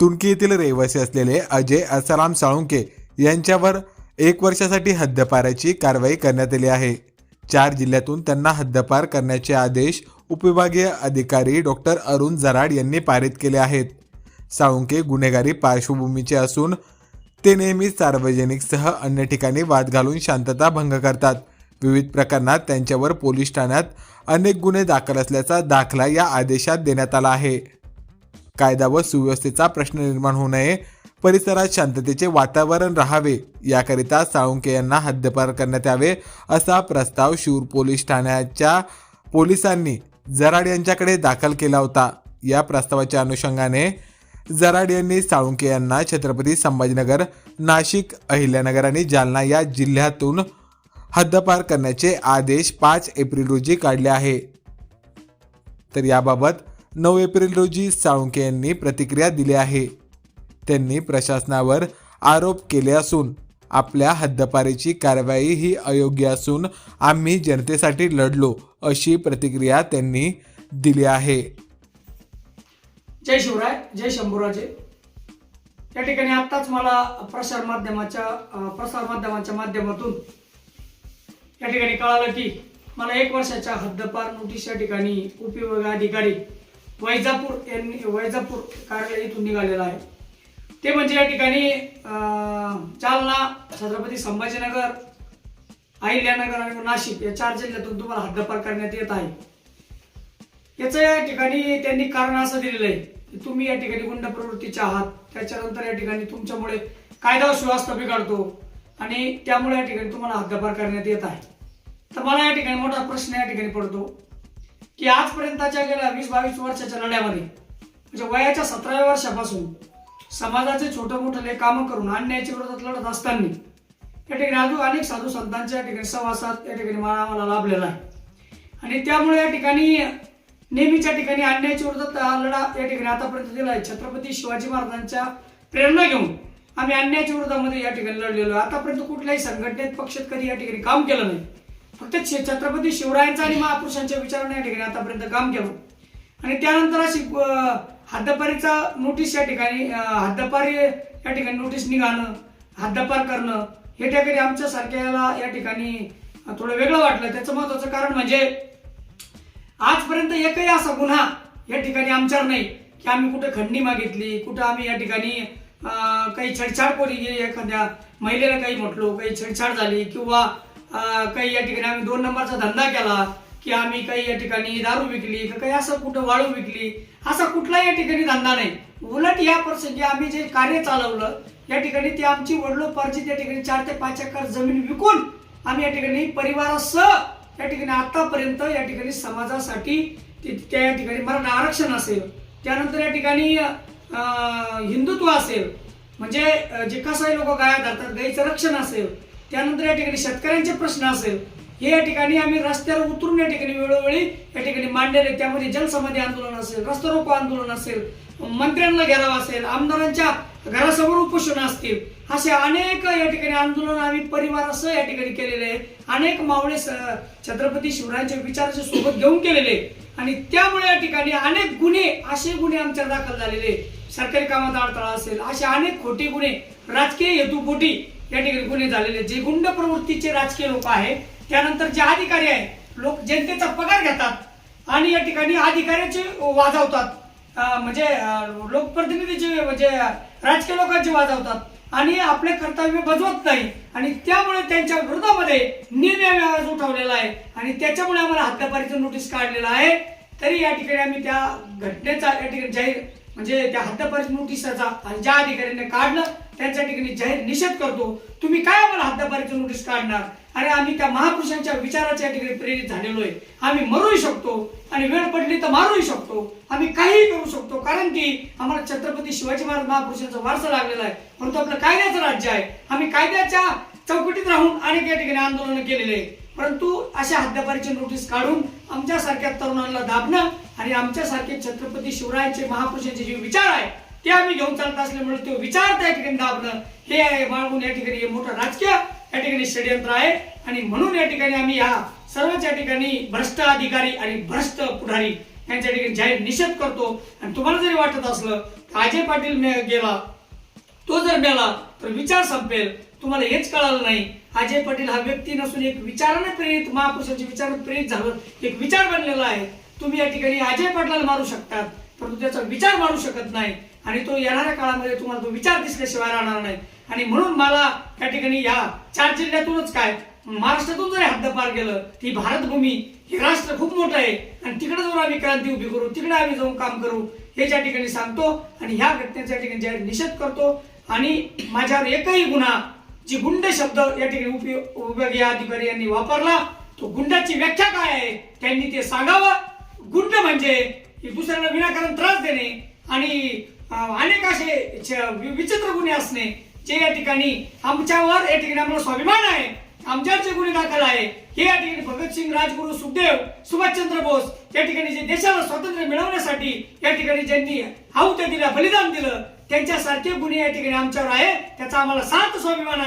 तुर्की येथील रहिवासी असलेले अजय असाराम साळुंके यांच्यावर एक वर्षासाठी हद्दपाराची कारवाई करण्यात आली आहे. चार जिल्ह्यातून त्यांना हद्दपार करण्याचे आदेश उपविभागीय अधिकारी डॉक्टर अरुण जराड यांनी पारित केले आहेत. साळुंके गुन्हेगारी पार्श्वभूमीचे असून ते नेहमी सार्वजनिकसह अन्य ठिकाणी वाद घालून शांतता भंग करतात. विविध प्रकरणात त्यांच्यावर पोलीस ठाण्यात अनेक गुन्हे दाखल असल्याचा दाखला या आदेशात देण्यात आला आहे. कायदा व सुव्यवस्थेचा प्रश्न निर्माण होऊ नये. परिसरात शांततेचे वातावरण राहावे. याकरिता साळुंके यांना हद्दपार करण्यात यावे असा प्रस्ताव शिरूर पोलीस ठाण्याच्या पोलिसांनी जराड यांच्याकडे दाखल केला होता. या प्रस्तावाच्या अनुषंगाने जराड यांनी साळुंके यांना छत्रपती संभाजीनगर नाशिक अहिल्यानगर आणि जालना या जिल्ह्यातून हद्दपार करण्याचे आदेश पाच एप्रिल रोजी काढले आहे. तर याबाबत नऊ एप्रिल रोजी साळुंके यांनी प्रतिक्रिया दिली आहे. त्यांनी प्रशासनावर आरोप केले असून आपल्या हद्दपारीची कारवाई ही अयोग्य असून आम्ही जनतेसाठी लढलो अशी प्रतिक्रिया त्यांनी दिली आहे. जय शिवराय जय शंभूराजे. या ठिकाणी आत्ताच मला प्रसार माध्यमाच्या प्रसार माध्यमाच्या माध्यमातून या ठिकाणी कळालं की मला एक वर्षाच्या हद्दपार नोटीस या ठिकाणी उपविभाग अधिकारी वैजापूर यांनी वैजापूर कार्यालय इथून निघालेला आहे. ते म्हणजे या ठिकाणी अं, जालना छत्रपती संभाजीनगर अहिल्यानगर आणि नाशिक या चार जिल्ह्यातून तुम्हाला हद्दपार करण्यात येत आहे. याचं या ठिकाणी त्यांनी कारण असं दिलेलं आहे की तुम्ही या ठिकाणी गुंड प्रवृत्तीचे आहात. त्याच्यानंतर या ठिकाणी तुमच्यामुळे कायदा व सुव्यवस्था बिघडतो आणि त्यामुळे या ठिकाणी तुम्हाला हद्दपार करण्यात येत आहे. तर मला या ठिकाणी मोठा प्रश्न या ठिकाणी पडतो. की आजपर्यंतच्या गेल्या वीस बावीस वर्षाच्या लढ्यामध्ये म्हणजे वयाच्या सतराव्या वर्षापासून समाजाचे छोटे मोठे कामं करून अन्यायाच्या विरोधात लढत असताना या ठिकाणी अजून अनेक साधू संतांच्या या ठिकाणी सहवासात या ठिकाणी मला आम्हाला लाभलेला आहे. आणि त्यामुळे या ठिकाणी नेहमीच्या ठिकाणी अन्यायाच्या विरोधात हा लढा या ठिकाणी आतापर्यंत दिला आहे. छत्रपती शिवाजी महाराजांच्या प्रेरणा घेऊन आम्ही अन्यायाच्या विरोधामध्ये या ठिकाणी लढलेलो आहे. आतापर्यंत कुठल्याही संघटनेत पक्षात कधी या ठिकाणी काम केलं नाही. फक्त छत्रपती शिवरायांचा आणि महापुरुषांच्या विचाराने या ठिकाणी आतापर्यंत काम केलं. आणि त्यानंतर अशी हद्दपारीचा नोटीस या ठिकाणी हद्दपारी या ठिकाणी नोटीस निघाणं हद्दपार करणं हे ठिकाणी आमच्या सारख्याला या ठिकाणी थोडं वेगळं वाटलं. त्याचं महत्वाचं कारण म्हणजे आजपर्यंत एकही असा गुन्हा या ठिकाणी आमच्यावर नाही की आम्ही कुठे खंडणी मागितली कुठं आम्ही या ठिकाणी काही छेडछाड कोणी गेली एखाद्या महिलेला काही म्हटलो काही छेडछाड झाली किंवा काही या ठिकाणी आम्ही दोन नंबरचा धंदा केला की आम्ही काही या ठिकाणी दारू विकली का काही असं कुठं वाळू विकली असा कुठला या ठिकाणी धंदा नाही. उलट या प्रसंगी आम्ही जे कार्य चालवलं या ठिकाणी ते आमची वडलोपार्जित या ठिकाणी चार ते पाच एकर जमीन विकून आम्ही या ठिकाणी परिवारासह या ठिकाणी आतापर्यंत या ठिकाणी समाजासाठी त्या या ठिकाणी मराठा आरक्षण असेल त्यानंतर या ठिकाणी हिंदुत्व असेल म्हणजे जे कसाही लोक गाया धरतात गायीचं रक्षण असेल त्यानंतर या ठिकाणी शेतकऱ्यांचे प्रश्न असेल हे या ठिकाणी आम्ही रस्त्यावर उतरून या ठिकाणी वेळोवेळी या ठिकाणी मांडलेले त्यामध्ये जलसमाधी आंदोलन असेल रस्ता रोको आंदोलन असेल मंत्र्यांना घेराव असेल आमदारांच्या घरासमोर उपोषण असतील असे अनेक या ठिकाणी आंदोलन आम्ही परिवारासह या ठिकाणी केलेले आहे. अनेक मावळे छत्रपती शिवरायांच्या विचाराच्या सोबत घेऊन केलेले आणि त्यामुळे या ठिकाणी अनेक गुन्हे असे गुन्हे आमच्या दाखल झालेले सरकारी कामात अडथळा असेल असे अनेक खोटे गुन्हे राजकीय हेतूपोटी या ठिकाणी गुन्हे झालेले जे गुंड प्रवृत्तीचे राजकीय लोक आहेत त्यानंतर जे अधिकारी आहेत लोक जनतेचा पगार घेतात आणि या ठिकाणी अधिकाऱ्याचे वाजवतात. म्हणजे लोकप्रतिनिधीचे म्हणजे राजकीय लोकांचे वाजवतात. आणि आपले कर्तव्य बजवत नाही. आणि त्यामुळे त्यांच्या विरोधामध्ये निर्णय आवाज उठवलेला आहे. आणि त्याच्यामुळे आम्हाला हद्दपारीचं नोटीस काढलेलं आहे. तरी या ठिकाणी आम्ही त्या घटनेचा या ठिकाणी जाहीर म्हणजे त्या हद्दपारी नोटिसाचा आणि ज्या अधिकाऱ्यांनी काढलं त्यांच्या ठिकाणी जाहीर निषेध करतो. तुम्ही काय आम्हाला हद्दपारीचं नोटीस काढणार? अरे आम्ही त्या महापुरुषांच्या विचाराच्या ठिकाणी प्रेरित झालेलो आहे. आम्ही मरूही शकतो आणि वेळ पडली तर मारूही शकतो. आम्ही काहीही करू शकतो. कारण की आम्हाला छत्रपती शिवाजी महाराज महापुरुषांचा वारसा लागलेला आहे. परंतु आपलं कायद्याचं राज्य आहे. आम्ही कायद्याच्या चौकटीत राहून अनेक या ठिकाणी आंदोलन केलेले आहे परंतु अशा हद्दपारीची नोटीस काढून आमच्यासारख्या तरुणांना दाबणं आणि आमच्यासारखे छत्रपती शिवरायांचे महापुरुषांचे जे विचार आहे ते आम्ही घेऊन चालत असल्यामुळे तो विचार त्या ठिकाणी दाबणं हे आहे. बाळगून या ठिकाणी हे मोठं राजकीय या ठिकाणी षडयंत्र आहे. आणि म्हणून या ठिकाणी आम्ही या सर्वच या ठिकाणी भ्रष्ट अधिकारी आणि भ्रष्ट पुढारी यांच्या ठिकाणी जाहीर निषेध करतो. आणि तुम्हाला जरी वाटत असलं तर अजय पाटील गेला तो जर मेला तर विचार संपेल. तुम्हाला हेच कळालं नाही. अजय पाटील हा व्यक्ती नसून एक विचाराने प्रेरित महापुरुषांचे विचार प्रेरित झालं एक विचार बनलेला आहे. तुम्ही या ठिकाणी अजय पाटलाला मारू शकतात परंतु त्याचा विचार मारू शकत नाही. आणि तो येणाऱ्या काळामध्ये तुम्हाला तो विचार दिसल्याशिवाय राहणार नाही. आणि म्हणून मला त्या ठिकाणी या चार जिल्ह्यातूनच काय महाराष्ट्रातून जरी हद्दपार केलं ती भारतभूमी हे राष्ट्र खूप मोठं आहे. आणि तिकडे जाऊन आम्ही क्रांती उभी करू तिकडे आम्ही जाऊन काम करू हे ज्या ठिकाणी सांगतो आणि ह्या घटनेच्या ठिकाणी ज्या निषेध करतो आणि माझ्यावर एकही गुन्हा जी गुंड शब्द या ठिकाणी उपयोग विभागीय अधिकारी यांनी वापरला तो गुंडाची व्याख्या काय आहे त्यांनी ते सांगावं. गुंड म्हणजे दुसऱ्यांना विनाकारण त्रास देणे आणि अनेक असे विचित्र गुन्हे असणे जे या ठिकाणी आमच्यावर या ठिकाणी आम्हाला स्वाभिमान आहे. आमच्यावर जे गुन्हे दाखल आहे हे या ठिकाणी भगतसिंग राजगुरू सुखदेव सुभाषचंद्र बोस या ठिकाणी जे देशाला स्वातंत्र्य मिळवण्यासाठी या ठिकाणी ज्यांनी आहुत्या दिल्या बलिदान दिलं त्यांच्यासारखे गुन्हे या ठिकाणी आमच्यावर आहे त्याचा आम्हाला सात स्वाभिमान आहे.